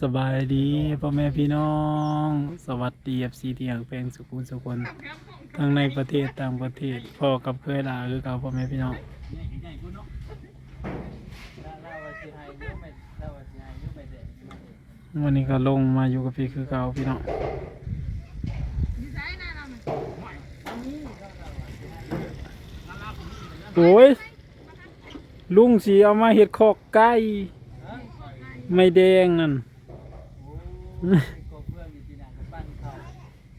สบายดีพ่อแม่พี่น้อง สวัสดีเอฟซีที่อยากเป็นสุขุมสุขคนทั้งในประเทศต่างประเทศพ่อกับเคยลาคือเก่าพ่อแม่พี่น้องวันนี้ก็ลงมาอยู่กับพี่คือเก่าพี่น้องโอ้ยลุงสีเอามาเห็ดขอกไก่ ไม่แดงนั่นก็เพื่อนมีที่นั่นก็ปั้นเขา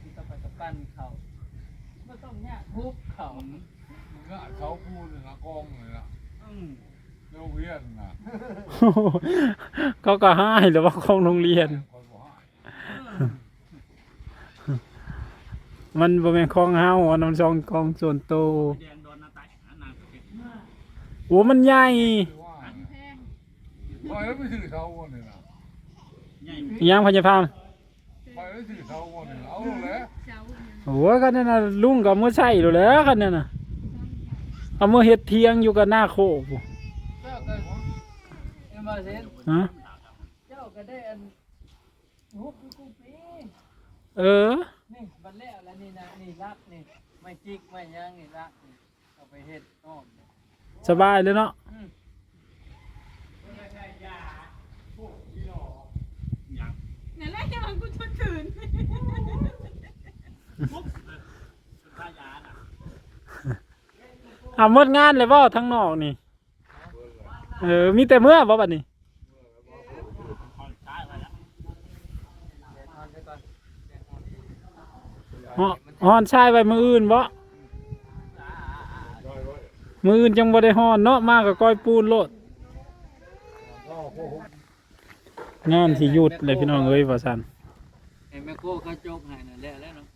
ที่ต้องไปก็ปั้นเขาไม่ต้องเนี่ยทุบเขาก็เขาพูดนะกองเลยนะอืมโรงเรียนนะเขาก็ให้หรือว่าของโรงเรียน คนบอกให้มันบ่แม่นของเฮาอันนั้นซองของส่วนโตวแดงโดนนาตายอันนั้นก็เป็นโอ้มันใหญ่ที่ว่าไปแล้วไปถือเท้าวันนี่นะใหญ่อิหยังพญาพามไปแล้วถือเท้าวันนี่นะเอาเลยโอ้ยคันนั้นน่ะลุงก็เอามื่อใช้อยู่แล้วคันนั้นน่ะเอามื่อเฮ็ดเทียงอยู่กับหน้าโคกพู้เจ้าก็เอ็มมาเซนฮะเจ้าก็ได้อันทุบกูกูปีเออ นี่บันแล้วแล้วนี่นะนี่รักนี่ไม่จิกไม่ยั้งนี่รักนี่เอาไปเฮ็ดอ้อมนี่สบายเลยเนาะ อืม นั่นแหละจะมันกูชดขืนเอาหมดงานเลยบ่ทั้งนอกนี่ เออ มีแต่เมื่อบ่บัดนี้ฮอห่อนเดี๋ยวทอนฮอนชายไว้มืออื่นบ่มืออื่นจังบ่ได้ฮอนเนาะมากับก้อยปูนโลดงานสิหยุดเลยพี่น้องเอ้ยว่าซั่น ไอ้แม่โก้เขาโจกให้นั่นแหละแล้วเนาะ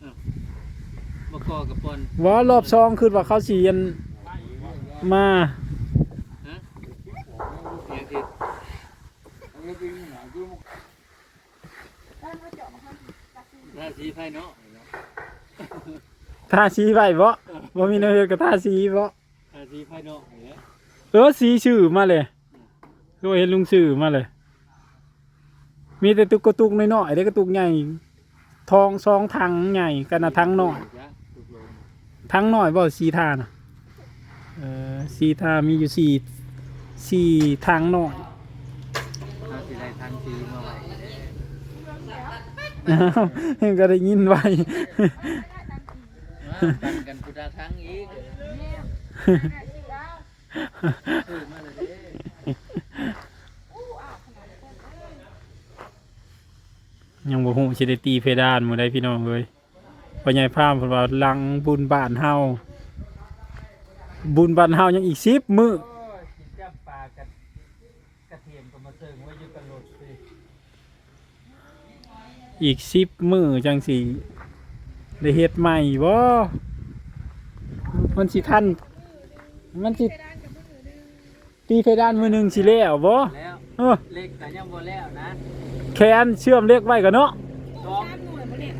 เออมาก่อกับปนว่ารอบซองคือว่าเขาสิยันมาฮะเนี่ยที่เอาเลยไปหาดูราศีไพ่เนาะทาสีไว้บ่บ่มีแนวเฮ็ดก็ทาสีบ่ราศีไพ่เนาะเนี่ยเออสีชื่อมาเลยก็เห็นลุงชื่อมาเลย มีแต่ตุกกระตุกน้อยๆได้กระตุกใหญ่ ทองสองถังใหญ่กันนะถังน้อยจ้ะถูกลงถังน้อยบ่สีทานะเออสีทามีอยู่สี่สี่ถังน้อยราศีใดทางสีมาไว้อ้าวก็ได้ยินไว้ว่าปั่นกันพุทธครั้งอีก ซื้อมาเลยเด้ ยังบ่ฮู้สิได้ตีเพดานมื้อใดพี่น้องเอ้ยพ่อใหญ่พามเพิ่นว่าหลังบุญบ้านเฮาบุญบ้านเฮายังอีก10มื้อโอ้ยกินจับปลากันกระเทียมก็มาเสิร์ฟไว้อยู่กันโหลดสิอีกสิบมือจังสีได้เฮ็ดใหม่บ่มันสิทันมันสิตีเพดานมือหนึ่งสิแล้วบ่แล้วเออเล็กแต่ยังบ่แล้วนะ แคนเชื่อมเล็กไว้กันเนาะซ้อมตามหน่วยมาเนี่ย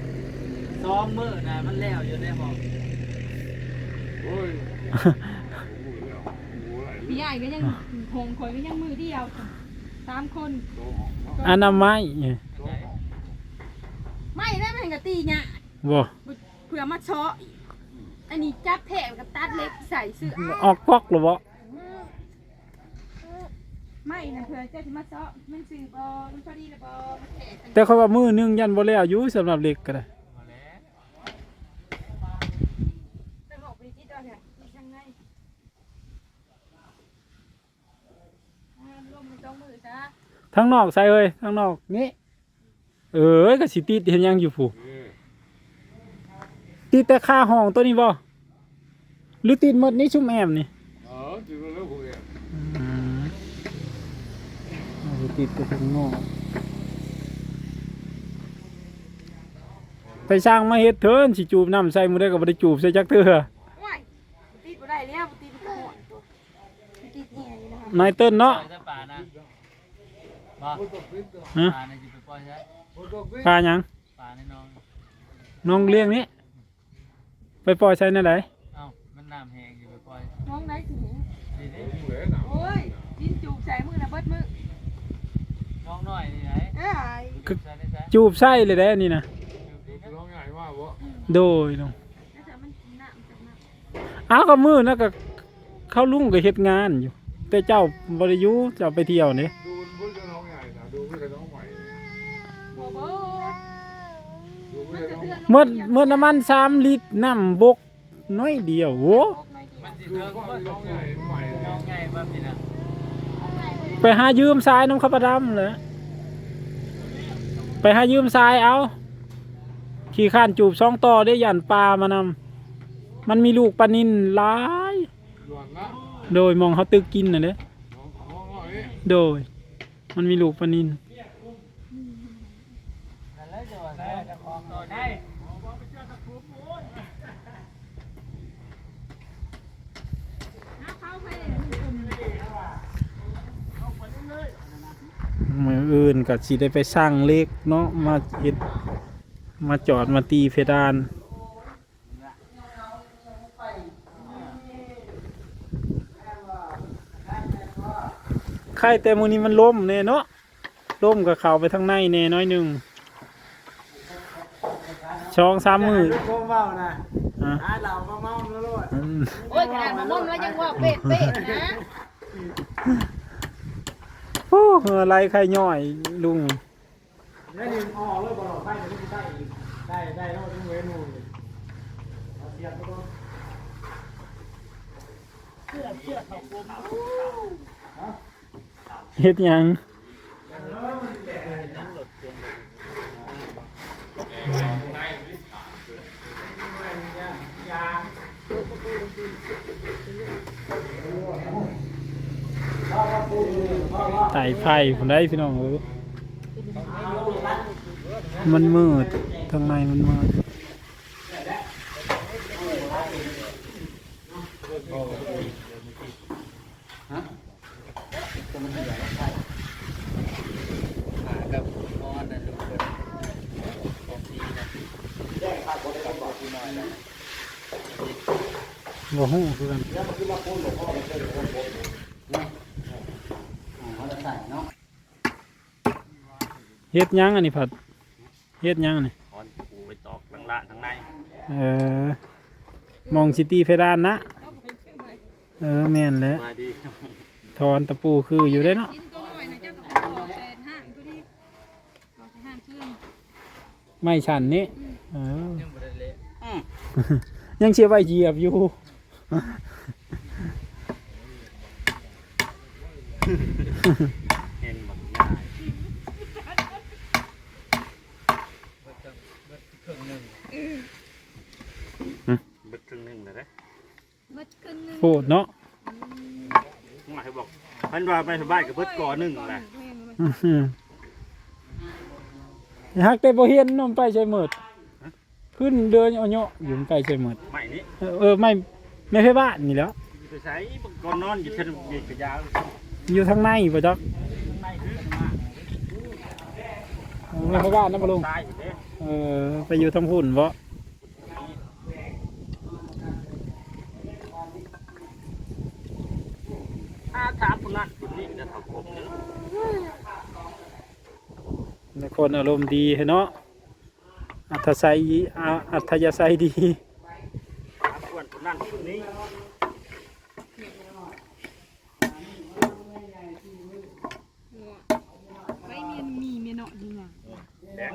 ซ้อมมือนะมันแล้วอยู่ได้บอกโอ้ยพี่ใหญ่ก็ยังหงคอยก็ยังมือเดียวสามคนอนามัยไม่ได้มันกับตีเนี่ยบ่เผื่อมาเชาะอีกอันนี้จับแผลกับตัดเล็บใส่เสื้อออกพอกหรือบ่ ไม่นะเผื่อเจ้าจะมาเชาะมันสื่อบอมันพอดีละบอมันแผลกันแต่เขาว่ามือหนึงยันบ่แล้วอยู่สำหรับเล็กก็ได้มาแล้วแต่บอกไปที่ตอนเนี่ยมีช่างไงอ่าลมมันจ้องมือซะทั้งนอกใส่เอ้ยทั้งนอกนี่เอ้ยก็สิติดเห็นยังอยู่ผู้ติดแต่ค่าห้องตัวนี้บ่หรือติดหมดนี้ชุ่มแอมนี่เออถือแล้วคุย อืมเอาไป ติดไปข้างนอกไปสร้างมาเฮ็ดเถินสิจูบน้ำใส่มือได้ก็บ่ได้จูบใส่จักเทื่อโอ้ยตีบ่ได้แล้วตีบ่ได้ตัวตีแง่อยู่นะคะนายเติ้นปล่เนาะอยซะป่านะบ่ฮะป่านะจะไปปล่อยซะปลาหยังป่าในน้องน้องเลี้ยงนี้ไปปล่อยใส่ในไหนเอ้ามันน้ำแห้งอยู่ไปปล่อยมองไหนสิเห็นนี่ดิโอ้ ยดินจูบกจูบไส้เลยได้อนี่นะร้องใหญ่มากวะโดยเนาะแล้วแต่มันกินน้ำจากน้ำอ้าวก็มือนะก็เข้าลุงก็เฮ็ดงานอยู่ แต่เจ้าบริยุเจ้าไปเที่ยวนี่ดูมันพูดกับน้องใหญ่นะดูไม่กับน้องใหม่โอ้โหดูไม่กับน้องใหม่เมื่อเมื่อน้ำมันสามลิตรน้ำบกน้อยเดียวโว้ มันสิดูเทิงก็บ่น้องใหญ่ใหม่ น้องใหญ่บ่พี่น่ะ ไปหายืมทรายน้ำข้าวประดำเลยไปหายืมทรายเอา ขี่ข้านจูบซองต่อได้ยันปลามานำมันมีลูกปลานินหลาย โดยมองเขาตึกกินน่ะเด้น้องน้องหน่อยโดย มันมีลูกปลานิน นั่นแหละจะว่าแท้จะของต่อได้ น้ำเข้าไปเลย มืออื่นก็สิได้ไปสร้างเล็กเนาะมาเฮ็ดมาจอดมาตีเพดานไข่แต่มือนี้มันล่มเน่เนาะล่มกับเขาไปทางในเน่น้อยหนึ่งช่องสามมือโค้งเมานะอะหาเหล่ามาเมาแล้วรอดอืมโอ้ยขนาดมะม่วงแล้วยังว่าเป๊ะเป๊ะนะ โอ้อะไรใครย่อยลุงแล้วนี่อเลยบอลไฟเดี๋ยวนี้ได้ได้ได้แล้วต้องเวนูเสียบก็เฮ็ดยัง ไต่ไผ่ผมได้พี่น้องเอ้ยมันมืดทางในมันมืดหากับนอนนั่นลูกเพิ่นของดีนะแจ้งข่าวบ่ได้บอกพี่น้อยแล้วบ่ฮู้คือกัน ใส่เนาะเฮ็ดหยังอันนี้ผัดเฮ็ดหยังอันนี้ถอนปูไปตอกทั้งละทั้งในเออมองซิตี้เพดานนะ เออแม่นแหล้วมาดีถอนตะปูคืออยู่ได้เนาะกินตัวหน่อยนะเจ้าก็ขอแสนห้าตัวนี้ขอแสนห้าเครื่องไม่ชันนี่เออยังบ่ได้เละยังเชียร์ไว้เหยียบอยู่ เห็นหมดง่ายเบิดจังเบิดครึ่งหนึงเบิดครึ่งหนึงเลยเด้มัดครึ่งนึงโคตรเนาะหมายบอกพันว่าไปบ้านกับเบิดก่อหนึ่งแหละอื้อหือฮักแต่บ่เห็นนมไปใช่หมดขึ้นเดินเอาเนาะอยู่มันไปใช่หมดใหม่นี้เออเออไม่ไม่ใช่บ้านนี่แหล้วไปใช้ก่อนนอนอยู่เทนเบียดกระยาว อยู่ทางในบ่จ๊อกในคือมาไม่ใช่บ้านนะบ่ลุงตายอยู่เด้เออไปอยู่ทางหุ่นบ่ถ้าถามคนนั้นคนนี้จะทำผมเนี่ยแต่คนอารมณ์ดีเนาะอัธยัยอ่าอัธยาศัยดี ถามคนคนนั้นคนนี้ ไม่มีมีเมียเนาะดีงาม แดง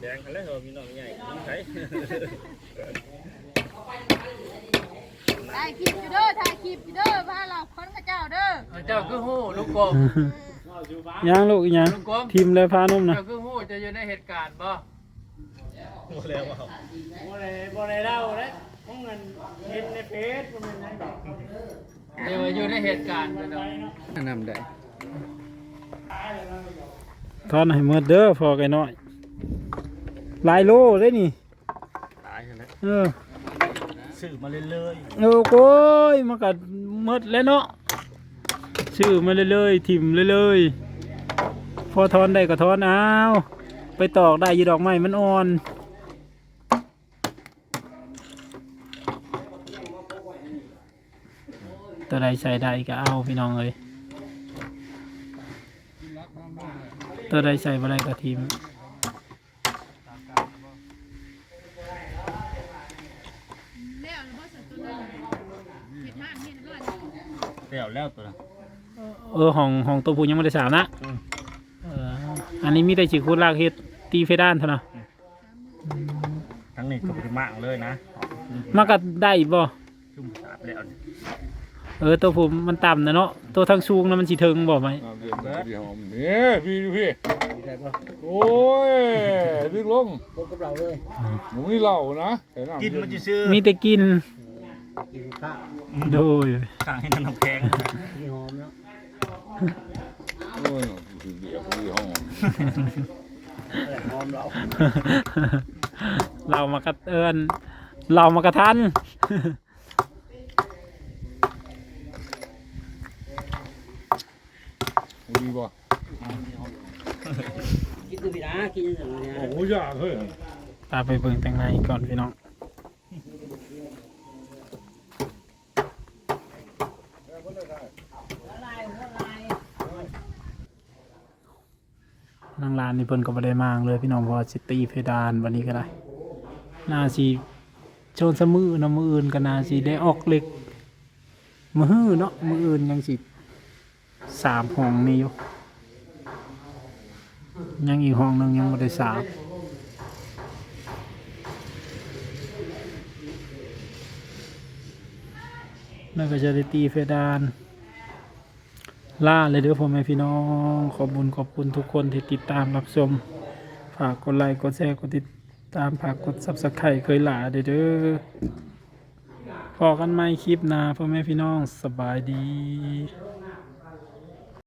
แดงกันแล้วเหรอมีน้องใหญ่น้องใช้ ถ่ายคลิปอยู่เด้อถ่ายคลิปอยู่เด้อพาเราคนกับเจ้าเด้อ เอาเจ้าคือฮู้ลู กกบยังลูกอีหยังลุงกรมทีมเลยพานุ่มนะเจ้าคือฮู้จะอยู่ในเหตุการณ์บ่บ่ได้บ่ได้เล่าเลยของเงินเห็นในเฟซมันเป็นไงดอกเดี๋ยวอยู่ในเหตุการณ์เนาะนำได้ทอนให้หมดเด้อพอไก่น้อยหลายโลเลยนี่ตายกันแล้วเออซื้อมาเรื่อยเออโอ้ยมากัดหมดแล้วเนาะ ชื่อมาเรื่อยๆทิมเรื่อยๆพอทอนได้ก็ทอนเอาไปตอกได้อยีดอกไม้มันอ่อนตัวใดใส่ได้ก็เอาพี่น้องเลยตัวใดใส่บ่ได้ก็ทีมแล้วแล้วบ่ใส่ตัวนั้น เฮ็ดห้างเฮ็ดร้อยแล้วแล้วตัวนั้นเออห้องห้องตัวผู้ยังไม่ได้สาวนะเอออันนี้มีแต่สิคูดลากเฮ็ดตีเพดานเท่านั้นทั้งนี้ก็ไปมากเลยนะมันก็ได้บ่ชุ่มสาบแล้วนี่เออตัวผมมันต่ำนะเนาะตัวทางสูงนะมันสิถึงบ่ไหมน้ำเดือดเดือดหอมเนี่ยพี่ดูพี่โอ้ยดึงลงพบกับเราเลยหนูนี่เหล่านะแต่น้ำกินมันจะซื้อมีแต่กินโดยสั่งให้น้ำแข็ง โอ้ยเดือดพี่หอมเรามากระเอินเรามากระทันดีป่ะกินตัวพี่นะกินอย่างเนี้ยโอ้โหยากเฮ้ยตามไปเบิ่งแต่งในก่อนพี่น้อง นางลานนี่เพิ่นก็บ่ได้มางเลยพี่น้องเพราะว่าสิตีเพดานวันนี้ก็ได้น่าสิโชนสมือนะมืออื่นก็น่าสิได้ออกเล็กมือฮื้อเนาะมืออื่นยังสิสามห้องนี่อยู่ยังอีกห้องหนึงยังบ่ได้สามนั่นก็จะได้ตีเพดาน ล่าเลยเด้อพ่อแม่พี่น้อง ขอบคุญขอบคุณทุกคนที่ติดตามรับชม ฝากกดไลค์กดแชร์กดติดตามฝากกดซับสไครต์เคยหลาเด้อเด้อพอกันไหมคลิปหน้าพ่อแม่พี่น้องสบายดี